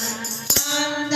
அந்த